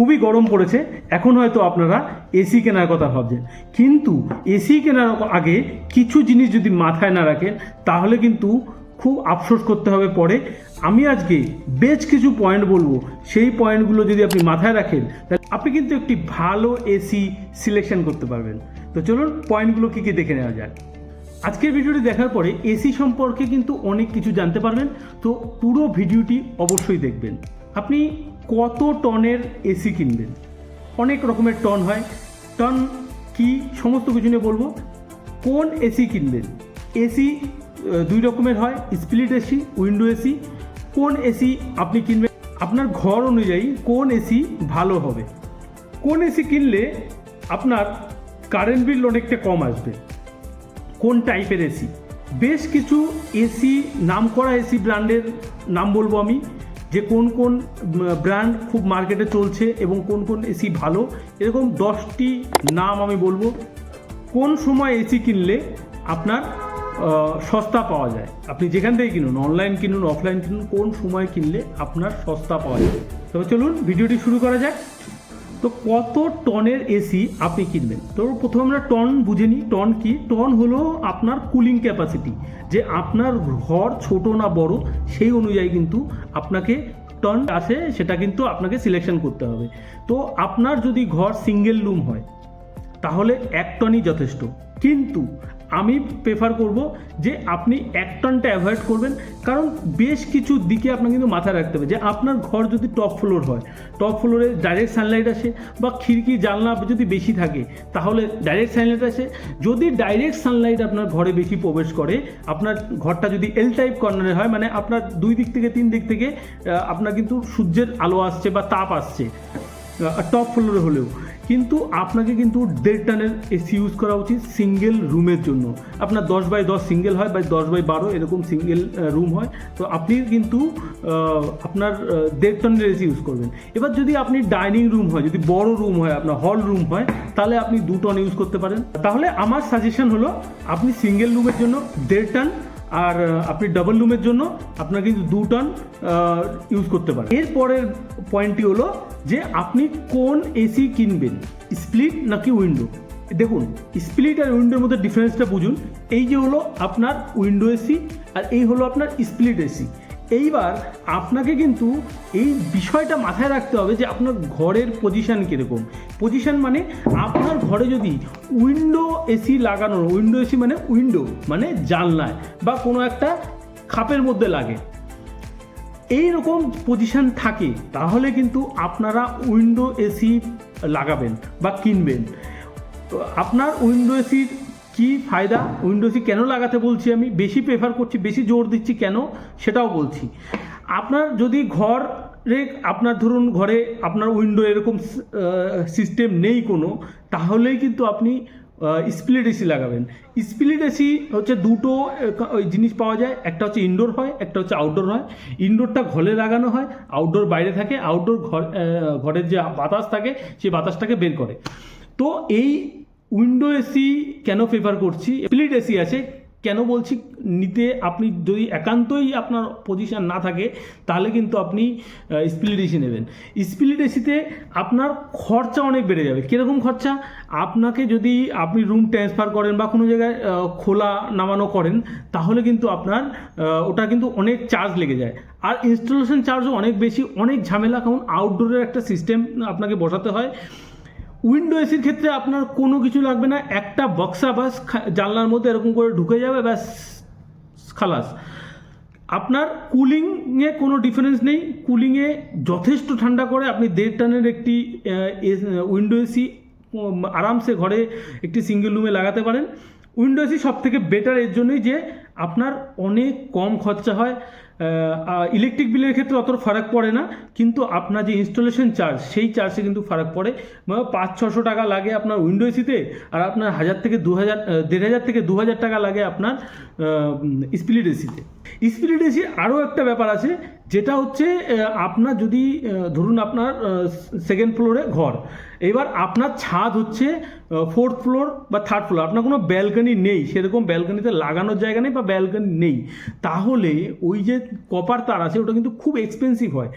খুবই গরম পড়েছে, এখন হয়তো আপনারা এসি কেনার কথা ভাবছেন। কিন্তু এসি কেনার আগে কিছু জিনিস যদি মাথায় না রাখেন, তাহলে কিন্তু খুব আফসোস করতে হবে পরে। আমি আজকে বেশ কিছু পয়েন্ট বলব। সেই পয়েন্টগুলো যদি আপনি মাথায় রাখেন, তাহলে আপনি কিন্তু একটি ভালো এসি সিলেকশন করতে পারবেন। তো চলুন পয়েন্টগুলো কী কী দেখে নেওয়া যাক। আজকের ভিডিওটি দেখার পরে এসি সম্পর্কে কিন্তু অনেক কিছু জানতে পারবেন। তো পুরো ভিডিওটি অবশ্যই দেখবেন। আপনি কত টনের এসি কিনবেন? অনেক রকমের টন হয়। টন কি সমস্ত কিছু নিয়ে বলব? কোন এসি কিনবেন? এসি দুই রকমের হয় স্প্লিট এসি উইন্ডো এসি কোন এসি আপনি কিনবেন? আপনার ঘর অনুযায়ী কোন এসি ভালো হবে? কোন এসি কিনলে আপনার কারেন্ট বিল অনেকটা কম আসবে? কোন টাইপের এসি বেশ কিছু এসি নামকরা এসি ব্র্যান্ডের নাম বলব আমি। যে কোন কোন ব্র্যান্ড খুব মার্কেটে চলছে এবং কোন কোন এসি ভালো, এরকম দশটি নাম আমি বলব। কোন সময় এসি কিনলে আপনার সস্তা পাওয়া যায়? আপনি যেখান থেকে কিনুন অনলাইন কিনুন অফলাইন কিনুন, কোন সময় কিনলে আপনার সস্তা পাওয়া যায়? তবে চলুন ভিডিওটি শুরু করা যাক। তো কত টনের এসি আপনি কিনবেন? তো প্রথমে আমরা টন বুঝে নিই, টন কি? টন হলো আপনার কুলিং ক্যাপাসিটি যে আপনার ঘর ছোট না বড়, সেই অনুযায়ী কিন্তু আপনাকে টন আসে, সেটা কিন্তু আপনাকে সিলেকশন করতে হবে। তো আপনার যদি ঘর সিঙ্গেল রুম হয়, তাহলে এক টনই যথেষ্ট। কিন্তু আমি প্রেফার করব যে আপনি এক টনটা অ্যাভয়েড করবেন। কারণ বেশ কিছু দিকে আপনাকে কিন্তু মাথায় রাখতে হবে যে আপনার ঘর যদি টপ ফ্লোর হয় টপ ফ্লোরে ডাইরেক্ট সানলাইট আসে বা খিড়কি জানলা যদি বেশি থাকে, তাহলে ডাইরেক্ট সানলাইট আসে। যদি ডাইরেক্ট সানলাইট আপনার ঘরে বেশি প্রবেশ করে, আপনার ঘরটা যদি এল টাইপ কর্নারে হয় মানে আপনার দুই দিক থেকে, তিন দিক থেকে আপনার কিন্তু সূর্যের আলো আসছে বা তাপ আসছে। টপ ফ্লোরে হলেও। কিন্তু আপনাকে কিন্তু দেড় টানের এসি ইউজ করা উচিত সিঙ্গেল রুমের জন্য। আপনার দশ বাই দশ সিঙ্গেল হয় বা দশ বাই বারো এরকম সিঙ্গেল রুম হয়। তো আপনি কিন্তু আপনার দেড় টনের এসি ইউজ করবেন। এবার যদি আপনি ডাইনিং রুম হয়, যদি বড় রুম হয়, আপনার হল রুম হয়, তাহলে আপনি দু টন ইউজ করতে পারেন। তাহলে আমার সাজেশন হলো, আপনি সিঙ্গেল রুমের জন্য দেড় টন আর আপনি ডাবল রুমের জন্য আপনার কিন্তু দু টন ইউজ করতে পারেন। এরপরের পয়েন্টটি হলো যে আপনি কোন এসি কিনবেন স্প্লিট নাকি উইন্ডো দেখুন স্প্লিট আর উইন্ডোর মধ্যে ডিফারেন্সটা বুঝুন। এই যে হলো আপনার উইন্ডো এসি আর এই হলো আপনার স্প্লিট এসি এইবার আপনাকে কিন্তু এই বিষয়টা মাথায় রাখতে হবে যে আপনার ঘরের পজিশন কীরকম। পজিশন মানে আপনার ঘরে যদি উইন্ডো এসি লাগানো উইন্ডো এসি মানে উইন্ডো মানে জানলায় বা কোনো একটা খাপের মধ্যে লাগে। এই রকম পজিশন থাকে, তাহলে কিন্তু আপনারা উইন্ডো এসি লাগাবেন বা কিনবেন। আপনার উইন্ডো এসির কী ফায়দা? উইন্ডো এসি কেন লাগাতে বলছি আমি? বেশি প্রেফার করছি, বেশি জোর দিচ্ছি কেন? সেটাও বলছি। আপনার যদি ঘর রে আপনার ধরুন ঘরে আপনার উইন্ডো এরকম সিস্টেম নেই কোনো, তাহলেই কিন্তু আপনি স্প্লিট এসি লাগাবেন। স্প্লিট এসি হচ্ছে দুটো জিনিস পাওয়া যায়। একটা হচ্ছে ইনডোর হয়, একটা হচ্ছে আউটডোর হয়। ইনডোরটা ঘরে লাগানো হয় আউটডোর বাইরে থাকে আউটডোর ঘর ঘরের যে বাতাস থাকে, সেই বাতাসটাকে বের করে। তো এই উইন্ডো এসি কেন প্রেফার করছি? স্প্লিট এসি আছে, কেন বলছি নিতে আপনি যদি একান্তই আপনার পজিশন না থাকে, তাহলে কিন্তু আপনি স্প্লিট এসি নেবেন। স্প্লিট এসিতে আপনার খরচা অনেক বেড়ে যাবে। কীরকম খরচা? আপনাকে যদি আপনি রুম ট্রান্সফার করেন বা কোনো জায়গায় খোলা নামানো করেন, তাহলে কিন্তু আপনার ওটা কিন্তু অনেক চার্জ লেগে যায়। আর ইনস্টলেশন চার্জও অনেক বেশি, অনেক ঝামেলা। কারণ আউটডোরের একটা সিস্টেম আপনাকে বসাতে হয়। উইন্ডো এসির ক্ষেত্রে আপনার কোনো কিছু লাগবে না। একটা বক্সা বাস জানলার মধ্যে এরকম করে ঢুকে যাবে, ব্যাস, খালাস। আপনার কুলিংয়ে কোনো ডিফারেন্স নেই। কুলিংয়ে যথেষ্ট ঠান্ডা করে আপনি দেড় টানের একটি উইন্ডো এসি আরামসে ঘরে একটি সিঙ্গেল রুমে লাগাতে পারেন। উইন্ডো এসি সব থেকে বেটার এর জন্যই যে আপনার অনেক কম খরচা হয়। ইলেকট্রিক বিলের ক্ষেত্রে অত ফারাক পড়ে না, কিন্তু আপনার যে ইনস্টলেশন চার্জ সেই চার্জে কিন্তু ফারাক পড়ে। মানে পাঁচ ছশো টাকা লাগে আপনার উইন্ডো এসিতে আর আপনার হাজার থেকে দু হাজার দেড় হাজার থেকে দু হাজার টাকা লাগে আপনার স্প্লিট এসিতে স্প্লিট এসি আরও একটা ব্যাপার আছে, যেটা হচ্ছে আপনার যদি ধরুন আপনার সেকেন্ড ফ্লোরে ঘর, এবার আপনার ছাদ হচ্ছে ফোর্থ ফ্লোর বা থার্ড ফ্লোর আপনার কোনো ব্যালকনি নেই, সেরকম ব্যালকনিতে লাগানোর জায়গা নেই বা ব্যালকনি নেই, তাহলে ওই যে কপার তার আছে, ওটা কিন্তু খুব এক্সপেন্সিভ হয়।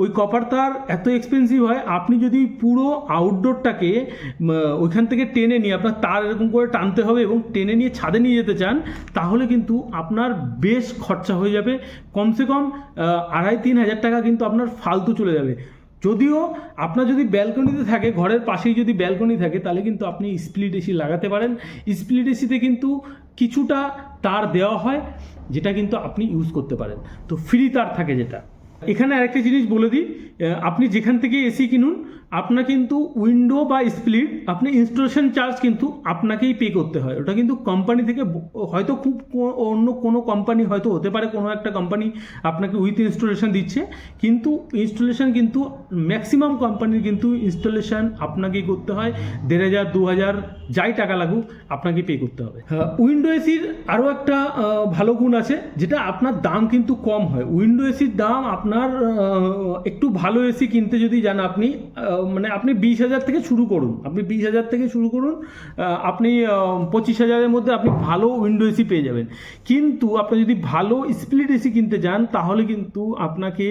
ওই কপার তার এত এক্সপেন্সিভ হয়, আপনি যদি পুরো আউটডোরটাকে ওইখান থেকে টেনে নিয়ে আপনার তার এরকম করে টানতে হবে এবং টেনে নিয়ে ছাদে নিয়ে যেতে চান, তাহলে কিন্তু আপনার বেশ খরচা হয়ে যাবে। কমসে কম আড়াই তিন হাজার টাকা কিন্তু আপনার ফালতু চলে যাবে। যদিও আপনার যদি ব্যালকনিতে থাকে, ঘরের পাশেই যদি ব্যালকনি থাকে, তাহলে কিন্তু আপনি স্প্লিট এসি লাগাতে পারেন। স্প্লিট এসিতে কিন্তু কিছুটা তার দেওয়া হয়, যেটা কিন্তু আপনি ইউজ করতে পারেন। তো ফ্রি তার থাকে যেটা। এখানে আরেকটা জিনিস বলে দিই আপনি যেখান থেকে এসি কিনুন আপনার কিন্তু উইন্ডো বা স্প্লিট আপনি ইনস্টলেশন চার্জ কিন্তু আপনাকেই পে করতে হয়। ওটা কিন্তু কোম্পানি থেকে হয়তো খুব অন্য কোনো কোম্পানি হয়তো হতে পারে কোনো একটা কোম্পানি আপনাকে উইথ ইনস্টলেশন দিচ্ছে। কিন্তু ইনস্টলেশন কিন্তু ম্যাক্সিমাম কোম্পানির কিন্তু ইনস্টলেশন আপনাকেই করতে হয়। দেড় হাজার দু হাজার যাই টাকা লাগুক আপনাকে পে করতে হবে। উইন্ডো এসির আরও একটা ভালো গুণ আছে যেটা আপনার দাম কিন্তু কম হয়। উইন্ডো এসির দাম আপনার একটু ভালো এসি কিনতে যদি যান আপনি মানে আপনি বিশ হাজার থেকে শুরু করুন। আপনি বিশ হাজার থেকে শুরু করুন আপনি পঁচিশ হাজারের মধ্যে আপনি ভালো উইন্ডো এসি পেয়ে যাবেন। কিন্তু আপনি যদি ভালো স্প্লিট এসি কিনতে যান, তাহলে কিন্তু আপনাকে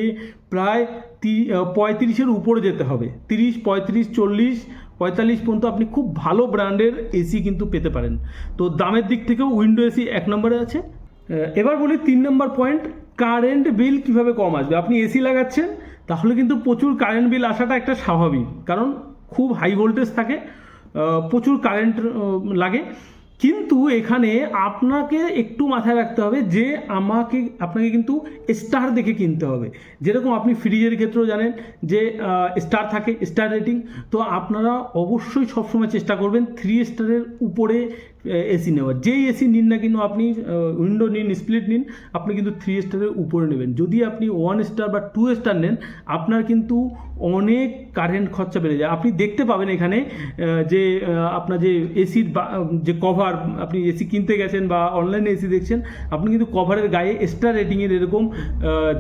প্রায় পঁয়ত্রিশের উপরে যেতে হবে। তিরিশ, পঁয়ত্রিশ, চল্লিশ, পঁয়তাল্লিশ পর্যন্ত আপনি খুব ভালো ব্র্যান্ডের এসি কিন্তু পেতে পারেন। তো দামের দিক থেকেও উইন্ডো এসি এক নম্বরে আছে। এবার বলি তিন নম্বর পয়েন্ট কারেন্ট বিল কীভাবে কম আসবে? আপনি এসি লাগাচ্ছেন তাহলে কিন্তু প্রচুর কারেন্ট বিল আসাটা একটা স্বাভাবিক। কারণ খুব হাই ভোল্টেজ থাকে প্রচুর কারেন্ট লাগে। কিন্তু এখানে আপনাকে একটু মাথায় রাখতে হবে যে আমাকে, আপনাকে কিন্তু স্টার দেখে কিনতে হবে। যেরকম আপনি ফ্রিজের ক্ষেত্রেও জানেন যে স্টার থাকে স্টার রেটিং তো আপনারা অবশ্যই সবসময় চেষ্টা করবেন থ্রি স্টারের উপরে এসি নেওয়ার যেই এসি নিন না কিন্তু আপনি উইন্ডো নিন স্প্লিট নিন, আপনি কিন্তু থ্রি স্টারের উপরে নেবেন। যদি আপনি ওয়ান স্টার বা টু স্টার নেন, আপনার কিন্তু অনেক কারেন্ট খরচা বেড়ে যায়। আপনি দেখতে পাবেন এখানে যে আপনার যে এসির যে কভার আপনি এসি কিনতে গেছেন বা অনলাইনে এসি দেখছেন, আপনি কিন্তু কভারের গায়ে স্টার রেটিংয়ের এরকম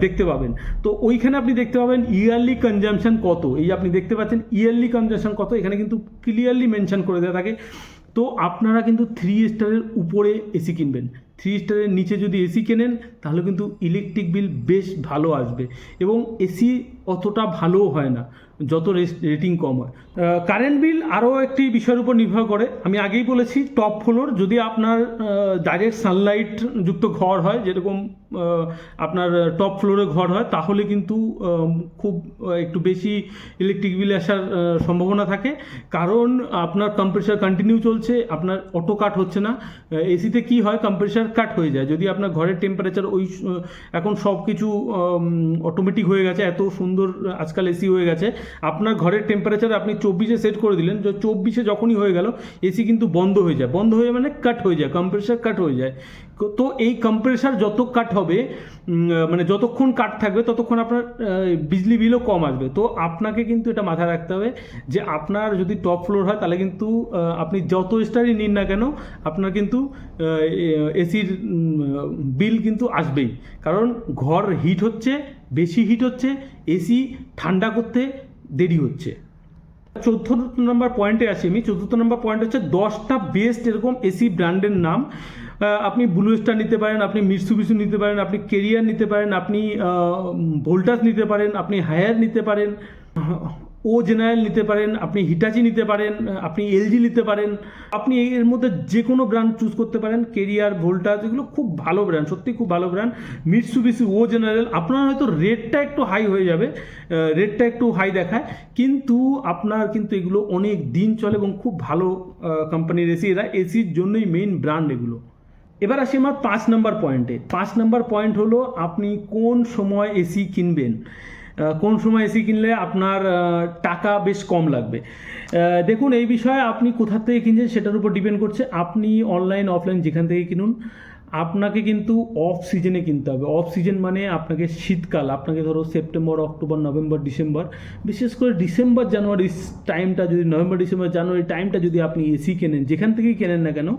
দেখতে পাবেন। তো ওইখানে আপনি দেখতে পাবেন ইয়ারলি কনজামশন কত। এই আপনি দেখতে পাচ্ছেন ইয়ারলি কনজামশন কত, এখানে কিন্তু ক্লিয়ারলি মেনশন করে দেওয়া থাকে। তো আপনারা কিন্তু থ্রি স্টারের উপরে এসি কিনবেন। থ্রি স্টারের নিচে যদি এসি কেনেন, তাহলে কিন্তু ইলেকট্রিক বিল বেশ ভালো আসবে এবং এসি অতটা ভালোও হয় না, যত রেটিং কম হয়। কারেন্ট বিল আরও একটি বিষয়ের উপর নির্ভর করে। আমি আগেই বলেছি টপ ফ্লোর যদি আপনার ডাইরেক্ট সানলাইট যুক্ত ঘর হয়, যেরকম আপনার টপ ফ্লোরে ঘর হয়, তাহলে কিন্তু খুব একটু বেশি ইলেকট্রিক বিল আসার সম্ভাবনা থাকে। কারণ আপনার কম্প্রেসার কন্টিনিউ চলছে, আপনার অটো কাট হচ্ছে না। এসিতে কি হয় কম্প্রেসার কাট হয়ে যায়। যদি আপনার ঘরের টেম্পারেচার ওই এখন সব কিছু অটোমেটিক হয়ে গেছে, এত সুন্দর আজকাল এসি হয়ে গেছে, আপনার ঘরের টেম্পারেচার আপনি চব্বিশে সেট করে দিলেন চব্বিশে যখনই হয়ে গেল এসি কিন্তু বন্ধ হয়ে যায়। বন্ধ হয়ে মানে কাট হয়ে যায় কম্প্রেসার কাট হয়ে যায়। তো এই কম্প্রেসার যত কাট হবে মানে যতক্ষণ কাট থাকবে, ততক্ষণ আপনার বিজলি বিলও কম আসবে। তো আপনাকে কিন্তু এটা মাথায় রাখতে হবে যে আপনার যদি টপ ফ্লোর হয়, তাহলে কিন্তু আপনি যত স্টারই নিন না কেন, আপনার কিন্তু এসির বিল কিন্তু আসবেই। কারণ ঘর হিট হচ্ছে, বেশি হিট হচ্ছে, এসি ঠান্ডা করতে দেরি হচ্ছে। চতুর্থ নম্বর পয়েন্টে আসি আমি। চতুর্থ নম্বর পয়েন্ট হচ্ছে দশটা বেস্ট এরকম এসি ব্র্যান্ডের নাম। আপনি ব্লু স্টার নিতে পারেন, আপনি মিটসুবিসু নিতে পারেন, আপনি কেরিয়ার নিতে পারেন, আপনি ভোল্টাস নিতে পারেন, আপনি হায়ার নিতে পারেন। ও জেনারেল নিতে পারেন, আপনি হিটাচি নিতে পারেন, আপনি এলজি নিতে পারেন, আপনি এর মধ্যে যে কোনো ব্র্যান্ড চুজ করতে পারেন কেরিয়ার ভোল্টাস এগুলো খুব ভালো ব্র্যান্ড সত্যি খুব ভালো ব্র্যান্ড মিটসুবিসি ও জেনারেল আপনার হয়তো রেটটা একটু হাই হয়ে যাবে রেটটা একটু হাই দেখায়, কিন্তু আপনার কিন্তু এগুলো অনেক দিন চলে এবং খুব ভালো কোম্পানির এসি, এরা এসির জন্যই মেইন ব্র্যান্ড এগুলো। এবার আসি আমার পাঁচ নাম্বার পয়েন্টে পাঁচ নাম্বার পয়েন্ট হলো আপনি কোন সময় এসি কিনবেন। কোন সময় এসি কিনলে আপনার টাকা বেশ কম লাগবে। দেখুন, এই বিষয়ে আপনি কোথার থেকে কিনছেন সেটার উপর ডিপেন্ড করছে। আপনি অনলাইন অফলাইন যেখান থেকে কিনুন আপনাকে কিন্তু অফ সিজনে কিনতে হবে। অফ সিজন মানে আপনাকে শীতকাল, আপনাকে ধরো সেপ্টেম্বর অক্টোবর নভেম্বর ডিসেম্বর বিশেষ করে ডিসেম্বর জানুয়ারি টাইমটা যদি নভেম্বর ডিসেম্বর জানুয়ারি টাইমটা যদি আপনি এসি কেনেন, যেখান থেকেই কেনেন না কেন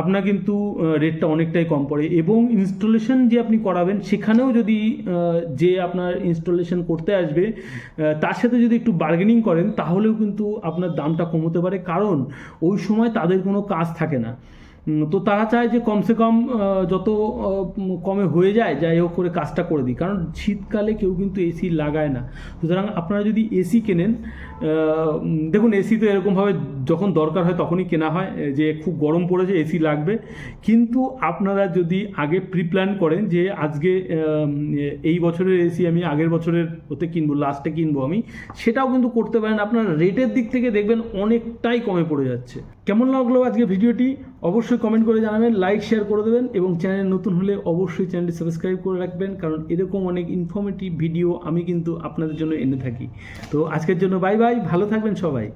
আপনার কিন্তু রেটটা অনেকটাই কম পড়ে। এবং ইনস্টলেশন যে আপনি করাবেন, সেখানেও যদি যে আপনার ইনস্টলেশন করতে আসবে তার সাথে যদি একটু বার্গেনিং করেন, তাহলেও কিন্তু আপনার দামটা কমতে পারে। কারণ ওই সময় তাদের কোনো কাজ থাকে না। তো তারা চায় যে কমসে কম যত কমে হয়ে যায়, যাই হোক করে কাজটা করে দিই কারণ শীতকালে কেউ কিন্তু এসি লাগায় না। সুতরাং আপনারা যদি এসি কেনেন দেখুন এসি তো এরকমভাবে যখন দরকার হয় তখনই কেনা হয় যে খুব গরম পড়েছে এসি লাগবে। কিন্তু আপনারা যদি আগে প্রি প্ল্যান করেন যে আজকে এই বছরের এসি আমি আগের বছরের ওতে কিনবো লাস্টে কিনবো আমি, সেটাও কিন্তু করতে পারেন। আপনার রেটের দিক থেকে দেখবেন অনেকটাই কমে পড়ে যাচ্ছে। কেমন লাগল আজকে ভিডিওটি? অবশ্যই কমেন্ট করে জানাবেন লাইক শেয়ার করে দেবেন এবং চ্যানেল নতুন হলে অবশ্যই চ্যানেলটি সাবস্ক্রাইব করে রাখবেন কারণ এরকম অনেক ইনফর্মেটিভ ভিডিও আমি কিন্তু আপনাদের জন্য এনে থাকি। তো আজকের জন্য বাই বাই ভালো থাকবেন সবাই।